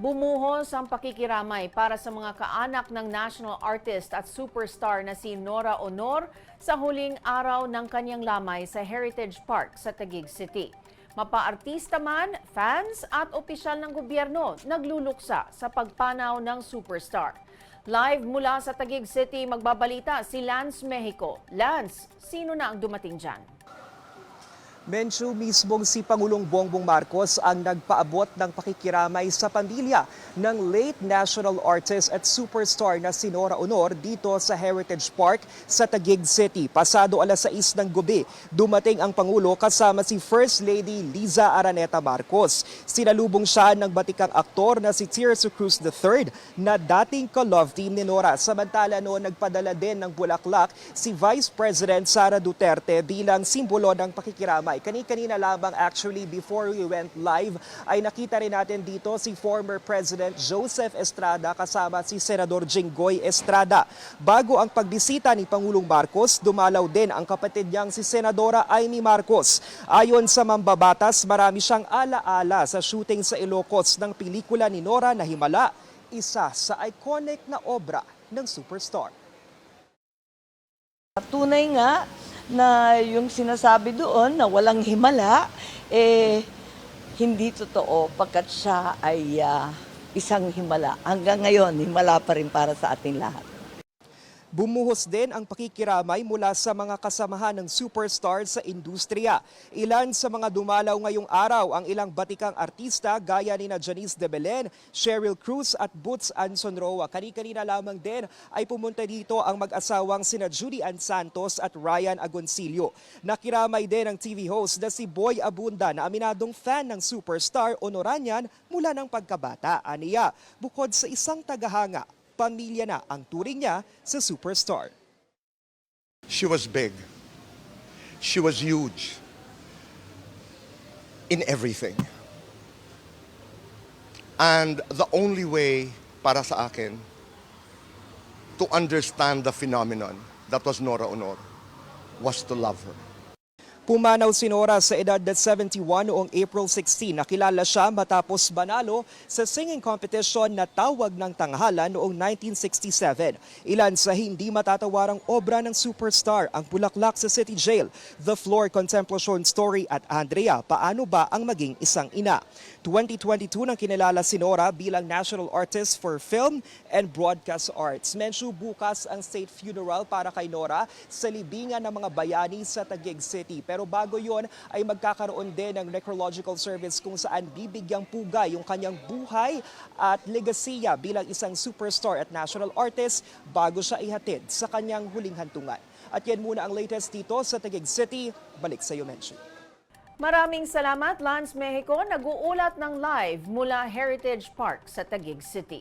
Bumuhos ang pakikiramay para sa mga kaanak ng national artist at superstar na si Nora Honor sa huling araw ng kanyang lamay sa Heritage Park sa Taguig City. Mapaartista man, fans at opisyal ng gobyerno nagluluksa sa pagpanaw ng superstar. Live mula sa Taguig City, magbabalita si Lance Mexico. Lance, sino na ang dumating dyan? Menchu mismong si Pangulong Bongbong Marcos ang nagpaabot ng pakikiramay sa pamilya ng late national artist at superstar na si Nora Honor dito sa Heritage Park sa Taguig City. Pasado alas 6 ng gabi, dumating ang Pangulo kasama si First Lady Liza Araneta Marcos. Sinalubong siya ng batikang aktor na si Tirso Cruz III na dating ka-love team ni Nora. Samantala noon nagpadala din ng bulaklak si Vice President Sara Duterte bilang simbolo ng pakikiramay. Kani-kanina lamang actually before we went live ay nakita rin natin dito si former President Joseph Estrada kasama si Senador Jinggoy Estrada. Bago ang pagbisita ni Pangulong Marcos, dumalaw din ang kapatid niyang si Senadora Amy Marcos. Ayon sa mambabatas, marami siyang alaala sa shooting sa Ilocos ng pelikula ni Nora na Himala, isa sa iconic na obra ng superstar. Tunay nga na yung sinasabi doon na walang himala, eh, hindi totoo pagkat siya ay ah, isang himala. Hanggang ngayon, himala pa rin para sa ating lahat. Bumuhos din ang pakikiramay mula sa mga kasamahan ng superstar sa industriya. Ilan sa mga dumalaw ngayong araw ang ilang batikang artista gaya ni na Janice de Belen, Cheryl Cruz at Boots Anson Roa. Kani-kanina lamang din ay pumunta dito ang mag-asawang sina Judy Ann Santos at Ryan Agoncillo. Nakiramay din ang TV host na si Boy Abunda na aminadong fan ng superstar Honoranian mula ng pagkabata. Aniya, bukod sa isang tagahanga, pamilya na ang turing niya sa superstar. She was big. She was huge. In everything. And the only way para sa akin to understand the phenomenon that was Nora Honor was to love her. Pumanaw si Nora sa edad na 71 noong April 16. Nakilala siya matapos banalo sa singing competition na tawag ng tanghalan noong 1967. Ilan sa hindi matatawarang obra ng superstar ang Bulaklak sa City Jail, The Floor Contemplation Story at Andrea, Paano ba ang maging isang ina? 2022 nang kinilala si Nora bilang National Artist for Film and Broadcast Arts. Mensyo bukas ang state funeral para kay Nora sa libingan ng mga bayani sa Taguig City. Pero bago yon ay magkakaroon din ng necrological service kung saan bibigyang pugay yung kanyang buhay at legasiya bilang isang superstar at national artist bago siya ihatid sa kanyang huling hantungan. At yan muna ang latest dito sa Taguig City. Balik sa iyo, Mention. Maraming salamat, Lance Mexico. Nag-uulat ng live mula Heritage Park sa Taguig City.